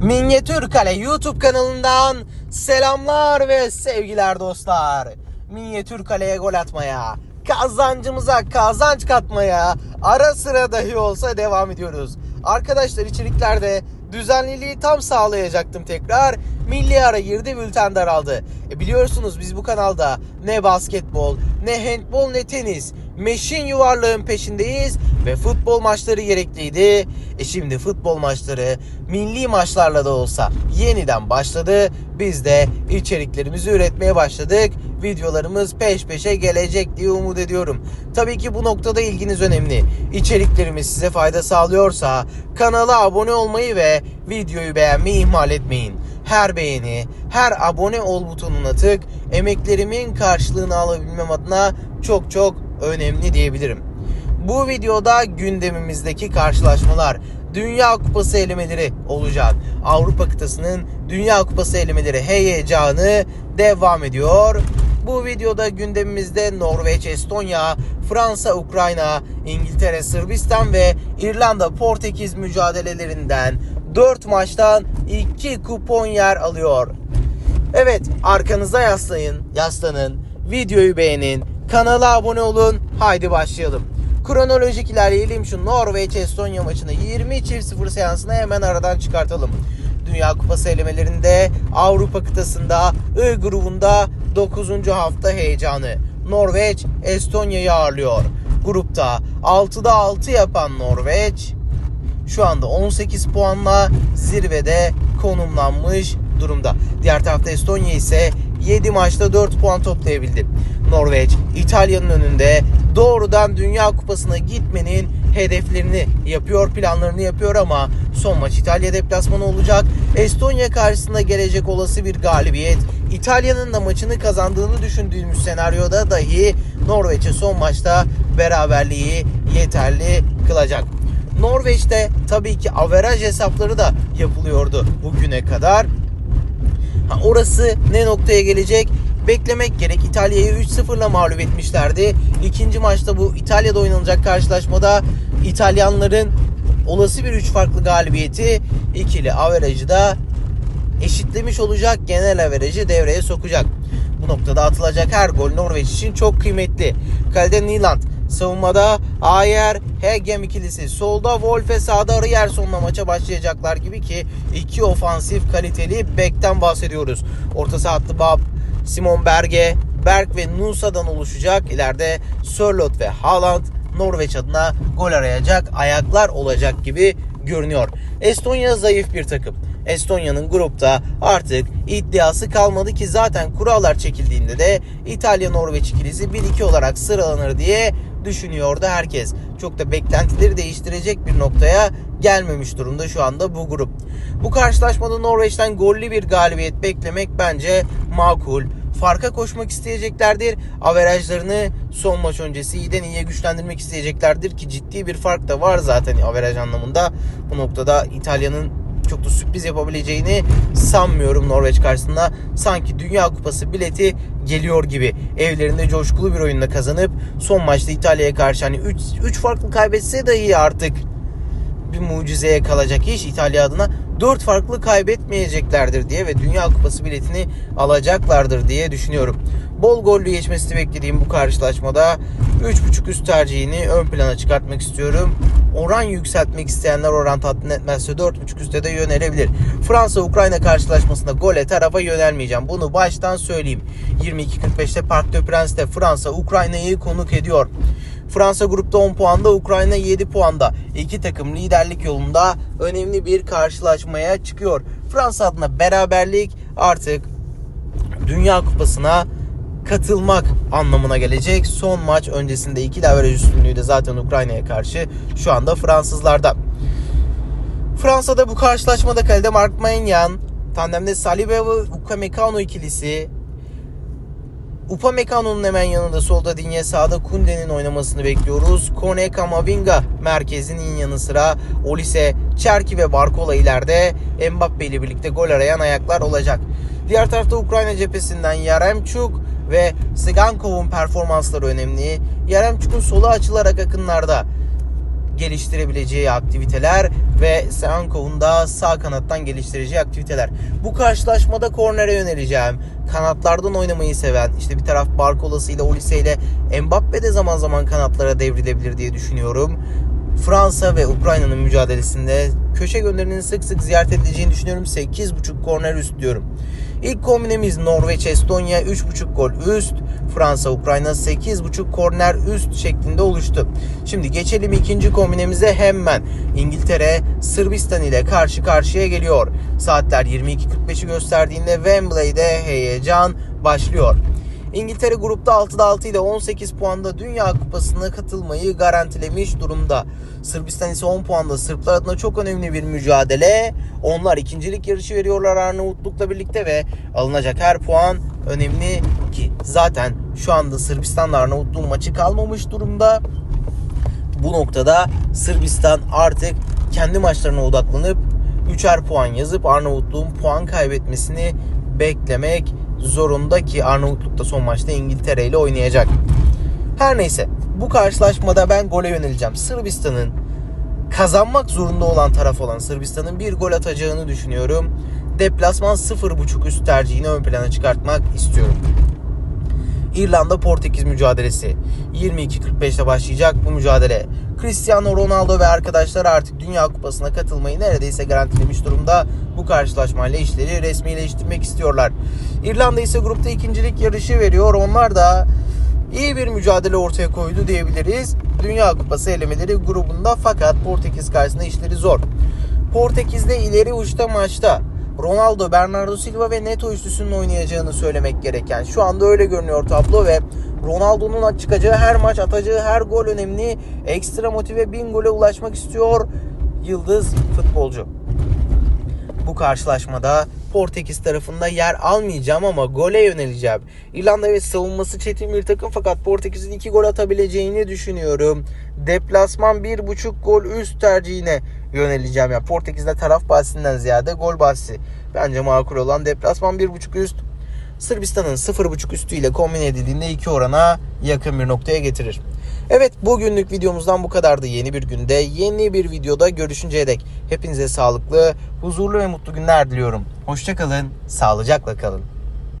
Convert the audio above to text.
Minyatür Kale YouTube kanalından selamlar ve sevgiler dostlar. Minyatür Kale'ye gol atmaya, kazancımıza kazanç katmaya ara sıra dahi olsa devam ediyoruz. Arkadaşlar içeriklerde düzenliliği tam sağlayacaktım tekrar. Milli ara girdi bülten daraldı. E biliyorsunuz biz bu kanalda ne basketbol, ne handbol, ne tenis meşin yuvarlığın peşindeyiz ve futbol maçları gerekliydi. E şimdi futbol maçları milli maçlarla da olsa yeniden başladı. Biz de içeriklerimizi üretmeye başladık. Videolarımız peş peşe gelecek diye umut ediyorum. Tabii ki bu noktada ilginiz önemli. İçeriklerimiz size fayda sağlıyorsa kanala abone olmayı ve videoyu beğenmeyi ihmal etmeyin. Her beğeni, her abone ol butonuna tık emeklerimin karşılığını alabilmem adına çok çok önemli diyebilirim. Bu videoda gündemimizdeki karşılaşmalar Dünya Kupası elemeleri olacak. Avrupa kıtasının Dünya Kupası elemeleri heyecanı devam ediyor. Bu videoda gündemimizde Norveç, Estonya, Fransa, Ukrayna, İngiltere, Sırbistan ve İrlanda, Portekiz mücadelelerinden 4 maçtan 2 kupon yer alıyor. Evet arkanıza yaslayın, yaslanın, videoyu beğenin, kanala abone olun. Haydi başlayalım. Kronolojik ilerleyelim şu Norveç Estonya maçını 20 çift 0 seansına hemen aradan çıkartalım. Dünya Kupası elemelerinde Avrupa kıtasında I grubunda 9. hafta heyecanı. Norveç Estonya'yı ağırlıyor. Grupta 6'da 6 yapan Norveç şu anda 18 puanla zirvede konumlanmış durumda. Diğer tarafta Estonya ise 7 maçta 4 puan toplayabildi. Norveç İtalya'nın önünde doğrudan Dünya Kupası'na gitmenin hedeflerini yapıyor, planlarını yapıyor ama son maç İtalya deplasmanı olacak. Estonya karşısında gelecek olası bir galibiyet İtalya'nın da maçını kazandığını düşündüğümüz senaryoda dahi Norveç'e son maçta beraberliği yeterli kılacak. Norveç'te tabii ki averaj hesapları da yapılıyordu bugüne kadar. Ha, orası ne noktaya gelecek? Beklemek gerek. İtalya'yı 3-0'la mağlup etmişlerdi. İkinci maçta bu İtalya'da oynanacak karşılaşmada İtalyanların olası bir 3 farklı galibiyeti ikili averajı da eşitlemiş olacak. Genel averajı devreye sokacak. Bu noktada atılacak her gol Norveç için çok kıymetli. Kalede Nyland, savunmada Ayer, Hegem ikilisi, solda Wolfe, sağda Riersson'la maça başlayacaklar gibi ki iki ofansif kaliteli bekten bahsediyoruz. Orta sahatlı Bab, Simon Berge, Berg ve Nusa'dan oluşacak. İleride Sörloth ve Haaland Norveç adına gol arayacak ayaklar olacak gibi görünüyor. Estonya zayıf bir takım. Estonya'nın grupta artık iddiası kalmadı ki zaten kurallar çekildiğinde de İtalya-Norveç ikilisi 1-2 olarak sıralanır diye düşünüyordu herkes. Çok da beklentileri değiştirecek bir noktaya gelmemiş durumda şu anda bu grup. Bu karşılaşmada Norveç'ten gollü bir galibiyet beklemek bence makul. Farka koşmak isteyeceklerdir. Averajlarını son maç öncesi iyiden iyiye güçlendirmek isteyeceklerdir ki ciddi bir fark da var zaten averaj anlamında. Bu noktada İtalya'nın çok da sürpriz yapabileceğini sanmıyorum Norveç karşısında. Sanki Dünya Kupası bileti geliyor gibi. Evlerinde coşkulu bir oyunla kazanıp son maçta İtalya'ya karşı hani 3 farklı kaybetse dahi artık bir mucizeye kalacak iş İtalya adına 4 farklı kaybetmeyeceklerdir diye ve Dünya Kupası biletini alacaklardır diye düşünüyorum. Bol gollü geçmesini beklediğim bu karşılaşmada 3.5 üst tercihini ön plana çıkartmak istiyorum. Oran yükseltmek isteyenler oran tatmin etmezse 4.5 üste de yönelebilir. Fransa-Ukrayna karşılaşmasında gole tarafa yönelmeyeceğim. Bunu baştan söyleyeyim. 22.45'te Parc de Prince'te Fransa Ukrayna'yı konuk ediyor. Fransa grupta 10 puanda, Ukrayna 7 puanda. İki takım liderlik yolunda önemli bir karşılaşmaya çıkıyor. Fransa adına beraberlik artık Dünya Kupası'na katılmak anlamına gelecek. Son maç öncesinde iki averaj üstünlüğü de zaten Ukrayna'ya karşı şu anda Fransızlarda. Fransa'da bu karşılaşmada kalede Marc Maignan, tandemde Saliba ve Upamecano ikilisi Upamecano'nun hemen yanında solda Dinye sağda Kunde'nin oynamasını bekliyoruz. Kone Kamavinga merkezinin yanı sıra Olise, Çerki ve Barkola ileride Mbappe ile birlikte gol arayan ayaklar olacak. Diğer tarafta Ukrayna cephesinden Yaremchuk ve Sigankov'un performansları önemli. Yaremchuk'un sola açılarak akınlarda geliştirebileceği aktiviteler ve Seankov'un da sağ kanattan geliştireceği aktiviteler. Bu karşılaşmada kornere yöneleceğim. Kanatlardan oynamayı seven, işte bir taraf Barkolası ile Olise ile Mbappe de zaman zaman kanatlara devrilebilir diye düşünüyorum. Fransa ve Ukrayna'nın mücadelesinde köşe gönderinin sık sık ziyaret edileceğini düşünüyorum. 8.5 korner üst diyorum. İlk kombinemiz Norveç Estonya 3.5 gol üst. Fransa Ukrayna 8.5 korner üst şeklinde oluştu. Şimdi geçelim ikinci kombinemize hemen. İngiltere Sırbistan ile karşı karşıya geliyor. Saatler 22.45'i gösterdiğinde Wembley'de heyecan başlıyor. İngiltere grupta 6'da 6 ile 18 puanda Dünya Kupası'na katılmayı garantilemiş durumda. Sırbistan ise 10 puanda Sırplar adına çok önemli bir mücadele. Onlar ikincilik yarışı veriyorlar Arnavutluk'la birlikte ve alınacak her puan önemli ki zaten şu anda Sırbistan'la Arnavutluğun maçı kalmamış durumda. Bu noktada Sırbistan artık kendi maçlarına odaklanıp 3'er puan yazıp Arnavutluğun puan kaybetmesini beklemek zorunda ki Arnavutluk da son maçta İngiltere ile oynayacak. Her neyse bu karşılaşmada ben gole yöneleceğim. Sırbistan'ın kazanmak zorunda olan taraf olan Sırbistan'ın bir gol atacağını düşünüyorum. Deplasman 0.5 üst tercihini ön plana çıkartmak istiyorum. İrlanda Portekiz mücadelesi. 22.45'te başlayacak bu mücadele. Cristiano Ronaldo ve arkadaşlar artık Dünya Kupası'na katılmayı neredeyse garantilemiş durumda. Bu karşılaşmayla işleri resmileştirmek istiyorlar. İrlanda ise grupta ikincilik yarışı veriyor. Onlar da iyi bir mücadele ortaya koydu diyebiliriz. Dünya Kupası elemeleri grubunda fakat Portekiz karşısında işleri zor. Portekiz'de ileri uçta maçta Ronaldo, Bernardo Silva ve Neto üçlüsünün oynayacağını söylemek gereken. Şu anda öyle görünüyor tablo ve Ronaldo'nun çıkacağı her maç, atacağı her gol önemli. Ekstra motive bin gole ulaşmak istiyor yıldız futbolcu. Bu karşılaşmada Portekiz tarafında yer almayacağım ama gole yöneleceğim. İrlanda evet savunması çetin bir takım fakat Portekiz'in 2 gol atabileceğini düşünüyorum. Deplasman 1.5 gol üst tercihine yöneleceğim. Yani Portekiz'de taraf bahsinden ziyade gol bahsi. Bence makul olan deplasman 1.5 üst. Sırbistan'ın 0.5 üstüyle kombine edildiğinde iki orana yakın bir noktaya getirir. Evet bugünlük videomuzdan bu kadardı. Yeni bir günde yeni bir videoda görüşünceye dek hepinize sağlıklı, huzurlu ve mutlu günler diliyorum. Hoşçakalın, sağlıcakla kalın.